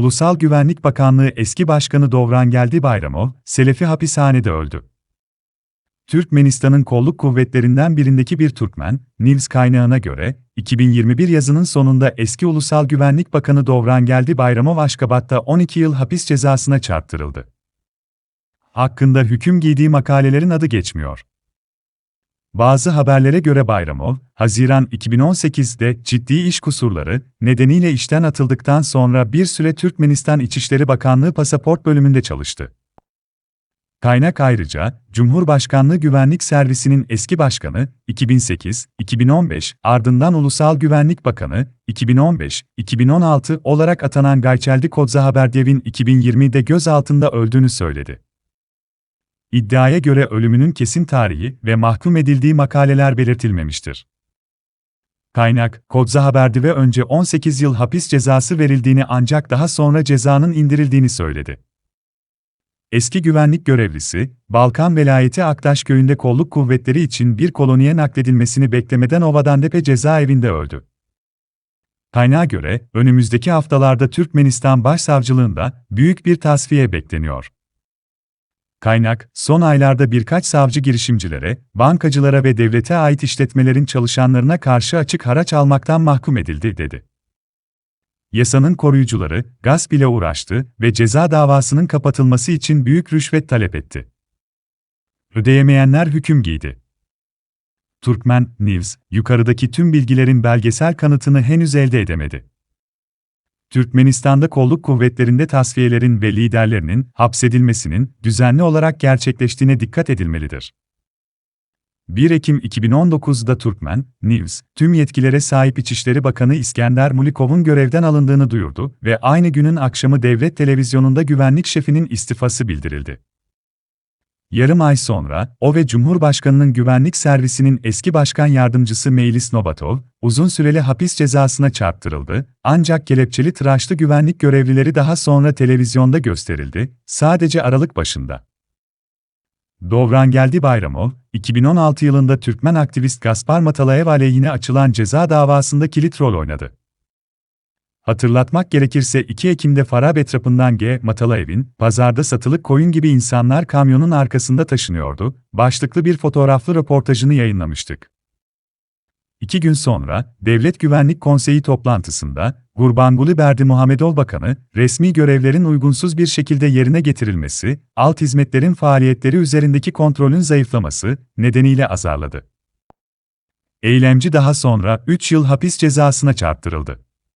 Ulusal Güvenlik Bakanlığı eski başkanı Dovran Geldi Bayramov, Selefi hapishanede öldü. Türkmenistan'ın kolluk kuvvetlerinden birindeki bir Türkmen, Nils kaynağına göre, 2021 yazının sonunda eski Ulusal Güvenlik Bakanı Dovran Geldi Bayramov Aşkabat'ta 12 yıl hapis cezasına çarptırıldı. Hakkında hüküm giydiği makalelerin adı geçmiyor. Bazı haberlere göre Bayramov, Haziran 2018'de ciddi iş kusurları nedeniyle işten atıldıktan sonra bir süre Türkmenistan İçişleri Bakanlığı Pasaport bölümünde çalıştı. Kaynak ayrıca, Cumhurbaşkanlığı Güvenlik Servisi'nin eski başkanı, 2008-2015, ardından Ulusal Güvenlik Bakanı, 2015-2016 olarak atanan Gayçeldi Kodza Haberdiyev'in 2020'de gözaltında öldüğünü söyledi. İddiaya göre ölümünün kesin tarihi ve mahkum edildiği makaleler belirtilmemiştir. Kaynak, Kodza Haberdi ve önce 18 yıl hapis cezası verildiğini ancak daha sonra cezanın indirildiğini söyledi. Eski güvenlik görevlisi, Balkan velayeti Aktaş köyünde kolluk kuvvetleri için bir koloniye nakledilmesini beklemeden Ovadandepe cezaevinde öldü. Kaynağa göre, önümüzdeki haftalarda Türkmenistan Başsavcılığında büyük bir tasfiye bekleniyor. Kaynak, son aylarda birkaç savcı girişimcilere, bankacılara ve devlete ait işletmelerin çalışanlarına karşı açık haraç almaktan mahkum edildi, dedi. Yasanın koruyucuları, gasp ile uğraştı ve ceza davasının kapatılması için büyük rüşvet talep etti. Ödeyemeyenler hüküm giydi. Türkmen News, yukarıdaki tüm bilgilerin belgesel kanıtını henüz elde edemedi. Türkmenistan'da kolluk kuvvetlerinde tasfiyelerin ve liderlerinin hapsedilmesinin düzenli olarak gerçekleştiğine dikkat edilmelidir. 1 Ekim 2019'da Türkmen News, tüm yetkilere sahip İçişleri Bakanı İskender Mulikov'un görevden alındığını duyurdu ve aynı günün akşamı devlet televizyonunda güvenlik şefinin istifası bildirildi. Yarım ay sonra, o ve Cumhurbaşkanı'nın güvenlik servisinin eski başkan yardımcısı Meilis Nobatov, uzun süreli hapis cezasına çarptırıldı, ancak kelepçeli tıraşlı güvenlik görevlileri daha sonra televizyonda gösterildi, sadece Aralık başında. Dovran Geldi Bayramov, 2016 yılında Türkmen aktivist Gaspar Matalayev aleyhine açılan ceza davasında kilit rol oynadı. Hatırlatmak gerekirse 2 Ekim'de Farab etrafından G. Matalayev'in, pazarda satılık koyun gibi insanlar kamyonun arkasında taşınıyordu, başlıklı bir fotoğraflı röportajını yayınlamıştık. İki gün sonra, Devlet Güvenlik Konseyi toplantısında, Gurbanguly Berdi Muhammedov Bakanı, resmi görevlerin uygunsuz bir şekilde yerine getirilmesi, alt hizmetlerin faaliyetleri üzerindeki kontrolün zayıflaması nedeniyle azarladı. Eylemci daha sonra 3 yıl hapis cezasına çarptırıldı.